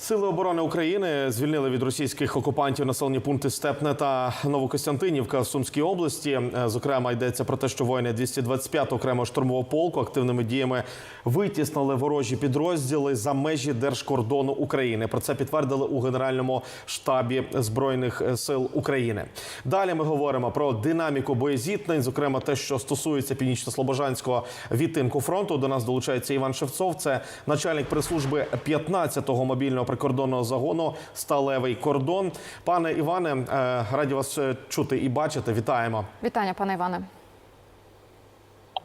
Сили оборони України звільнили від російських окупантів населені пункти Степне та Новокостянтинівка в Сумській області. Е, Зокрема, йдеться про те, що воїни 225 окремого штурмового полку активними діями витіснили ворожі підрозділи за межі держкордону України. Про це підтвердили у Генеральному штабі збройних сил України. Далі ми говоримо про динаміку боєзіткнень, зокрема те, що стосується північно-слобожанського відтинку фронту. До нас долучається Іван Шевцов. Це начальник прес-служби 15-го мобільного прикордонного загону Сталевий кордон. Пане Іване, е, раді вас е, чути і бачити. Вітаємо. Вітання, пане Іване.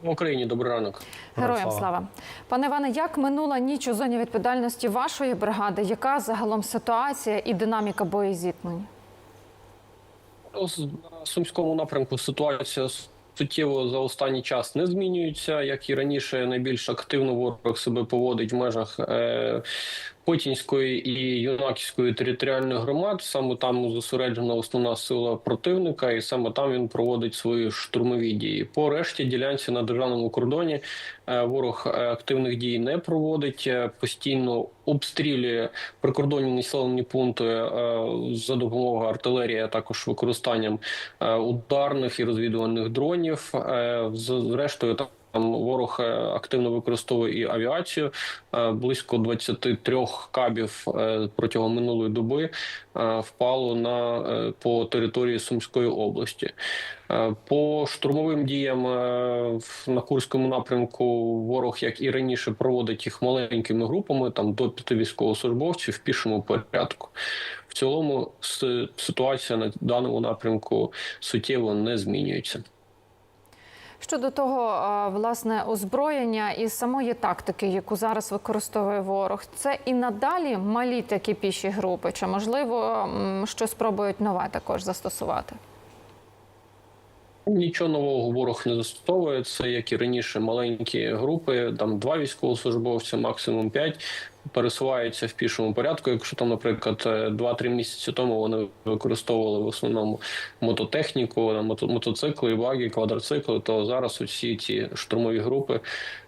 В Україні добрий ранок. Героям слава. слава. Пане Іване, як минула ніч у зоні відповідальності вашої бригади? Яка загалом ситуація і динаміка боєзіткнень? Ось На сумському напрямку ситуація суттєво за останній час не змінюється. Як і раніше, найбільш активно ворог себе поводить в межах Потінської і Юнаківської територіальних громад. Саме там зосереджена основна сила противника, і саме там він проводить свої штурмові дії. По решті ділянці на державному кордоні е, ворог е, активних дій не проводить, е, постійно обстрілює прикордонні населені пункти за допомогою артилерії, а також використанням ударних і розвідувальних дронів. Зрештою, там ворог е, активно використовує і авіацію. Е, Близько 23 кабів е, протягом минулої доби впало на по території Сумської області. По штурмовим діям на Курському напрямку ворог, як і раніше, проводить їх маленькими групами, там до п'яти військовослужбовців в пішому порядку. В цілому ситуація на даному напрямку суттєво не змінюється. Щодо того, власне, озброєння і самої тактики, яку зараз використовує ворог, це і надалі малі такі піші групи, чи можливо щось спробують нове також застосувати? Нічого нового ворог не застосовує. Це як і раніше маленькі групи, там два військовослужбовця, максимум п'ять. Пересуваються в пішому порядку. Якщо там, наприклад, е, 2-3 місяці тому вони використовували в основному мототехніку, мото- мотоцикли, баги, квадроцикли, то зараз усі ці штурмові групи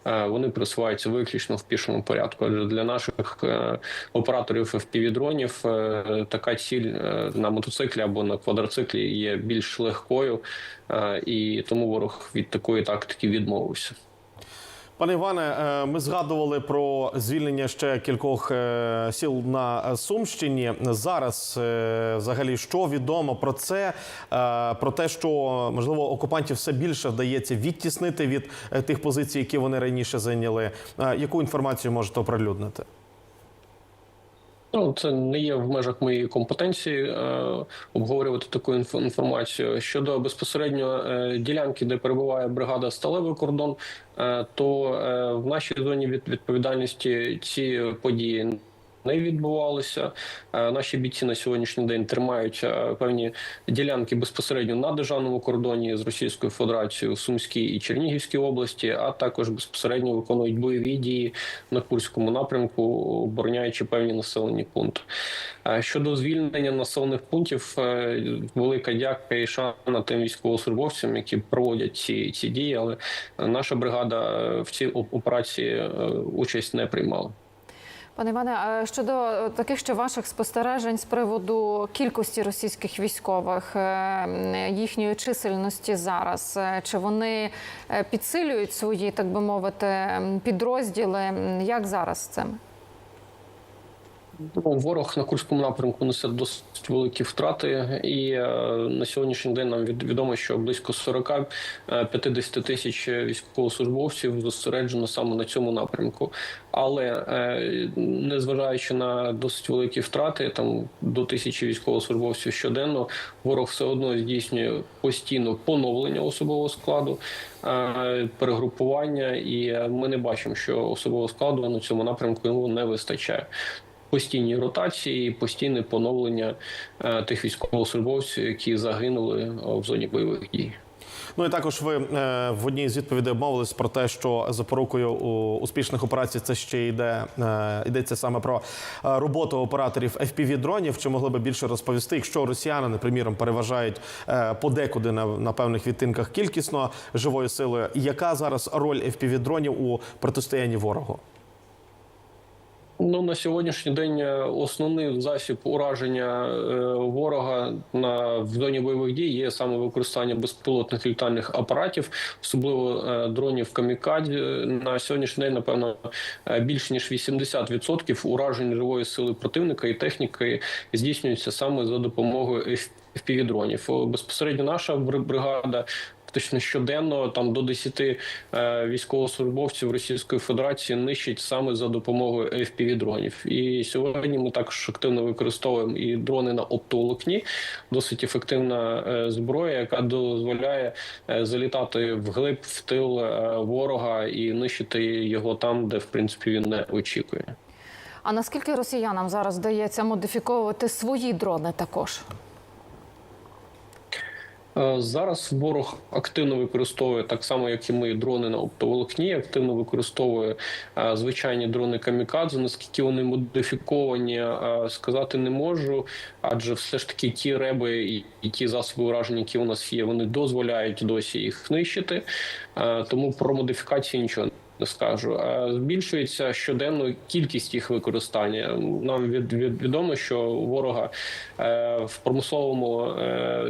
е, вони пересуваються виключно в пішому порядку. Адже для наших е, операторів FPV-дронів е, така ціль е, на мотоциклі або на квадроциклі є більш легкою, е, і тому ворог від такої тактики відмовився. Пане Іване, е, ми згадували про звільнення ще кількох е, сіл на Сумщині. Зараз, е, взагалі, що відомо про це? Про те, що можливо окупантів все більше вдається відтіснити від тих позицій, які вони раніше зайняли. Яку інформацію можете оприлюднити? Ну, це не є в межах моєї компетенції е, обговорювати таку інф- інформацію. Щодо безпосередньо е, ділянки, де перебуває бригада Сталевий кордон, е, то е, в нашій зоні від відповідальності ці події. Не відбувалися. Е, Наші бійці на сьогоднішній день тримають е, певні ділянки безпосередньо на державному кордоні з Російською Федерацією в Сумській і Чернігівській області, а також безпосередньо виконують бойові дії на Курському напрямку, обороняючи певні населені пункти. Е, Щодо звільнення населених пунктів, велика дяка і шана тим військовослужбовцям, які проводять ці, ці дії, але наша бригада в цій операції участь не приймала. Пане Іване, а щодо е, таких ще ваших спостережень з приводу кількості російських військових, е, їхньої чисельності зараз, е, чи вони е, підсилюють свої, так би мовити, підрозділи? Як зараз з цим? Ну, Ворог на Курському напрямку несе досить великі втрати, і е, на сьогоднішній день нам відомо, що близько 40-50 тисяч військовослужбовців зосереджено саме на цьому напрямку. Але е, незважаючи на досить великі втрати, там до тисячі військовослужбовців щоденно, ворог все одно здійснює постійно поновлення особового складу, е, перегрупування, і е, ми не бачимо, що особового складу на цьому напрямку йому не вистачає постійні ротації, постійне поновлення е, тих військовослужбовців, які загинули е, в зоні бойових дій. Ну і також ви е, в одній з відповідей обмовились про те, що запорукою у успішних операцій це ще йде йдеться саме про роботу операторів fpv дронів. Чи могли би більше розповісти, якщо росіяни, приміром, переважають подекуди на, на певних відтинках кількісно живої сили, яка зараз роль fpv дронів у протистоянні ворогу? Ну на сьогоднішній день е, основний засіб ураження е, ворога на в зоні бойових дій є саме використання безпілотних літальних апаратів, особливо е, дронів камікадзе. На сьогоднішній день, напевно, більше ніж 80% уражень живої сили противника і техніки здійснюється саме за допомогою FPV-дронів. Безпосередньо наша бри- бригада. Фактично щоденно там до 10 е, військовослужбовців Російської Федерації нищить саме за допомогою fpv дронів. І сьогодні ми також активно використовуємо і дрони на оптоволокні. Досить ефективна е, зброя, яка дозволяє е, залітати вглиб в тил ворога і нищити його там, де в принципі він не очікує. А наскільки росіянам зараз вдається модифіковувати свої дрони також? Е, Зараз ворог активно використовує так само, як і ми дрони на оптоволокні, активно використовує е, звичайні дрони камікадзе. Наскільки вони модифіковані, е, сказати не можу, адже все ж таки ті реби і, ті засоби ураження, які у нас є, вони дозволяють досі їх нищити. Е, Тому про модифікацію нічого. Скажу, Е, збільшується щоденно кількість їх використання. Нам від, від відомо, що ворога е, в промисловому е,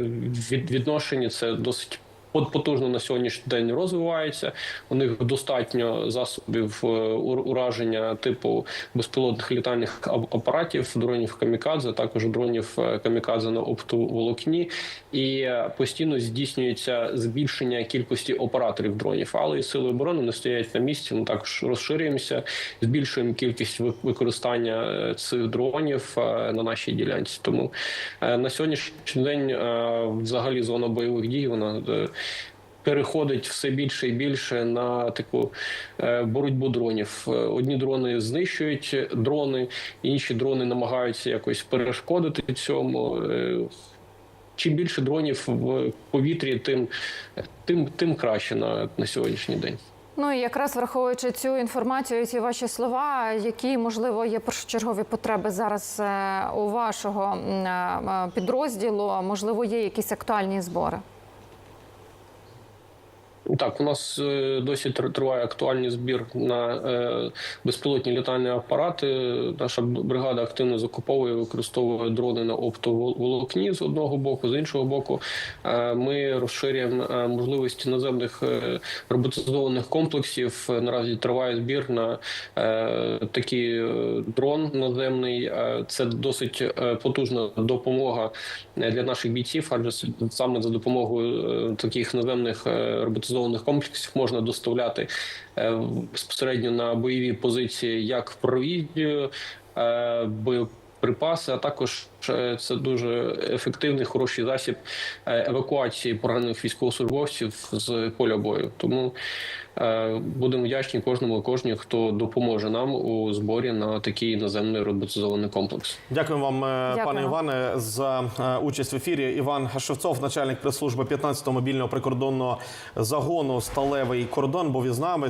від, відношенні це досить потужно на сьогоднішній день розвивається. У них достатньо засобів е, ур- ураження типу безпілотних літальних ап- апаратів, дронів камікадзе, також дронів е, камікадзе на оптоволокні, і постійно здійснюється збільшення кількості операторів дронів. Але і сили оборони не стоять на місці. Ми також розширюємося, збільшуємо кількість використання е, цих дронів на нашій ділянці. Тому на сьогоднішній день взагалі зона бойових дій вона. Переходить все більше і більше на таку е, боротьбу дронів. Е, Одні дрони знищують дрони, інші дрони намагаються якось перешкодити цьому. Е, Чим більше дронів в повітрі, тим, тим, тим краще на, на сьогоднішній день. Ну і якраз враховуючи цю інформацію, ці ваші слова, які можливо є першочергові потреби зараз у вашого підрозділу, можливо, є якісь актуальні збори. Так, у нас е, досі триває актуальний збір на е, безпілотні літальні апарати. Наша бригада активно закуповує, використовує дрони на оптоволокні з одного боку, з іншого боку. е, Ми розширюємо можливості наземних роботизованих комплексів. Наразі триває збір на такий дрон наземний. Це досить потужна допомога для наших бійців, адже саме за допомогою таких наземних е, роботизованих комплексів можна доставляти е, безпосередньо на бойові позиції як в е, боєприпаси, а також е, це дуже ефективний, хороший засіб е, евакуації поранених військовослужбовців з поля бою. Тому е, будемо вдячні кожному і кожній, хто допоможе нам у зборі на такий наземний роботизований комплекс. Дякую вам, Дякую. пане Іване, за участь в ефірі. Іван Шевцов, начальник прес-служби 15-го мобільного прикордонного загону Сталевий кордон, був із нами.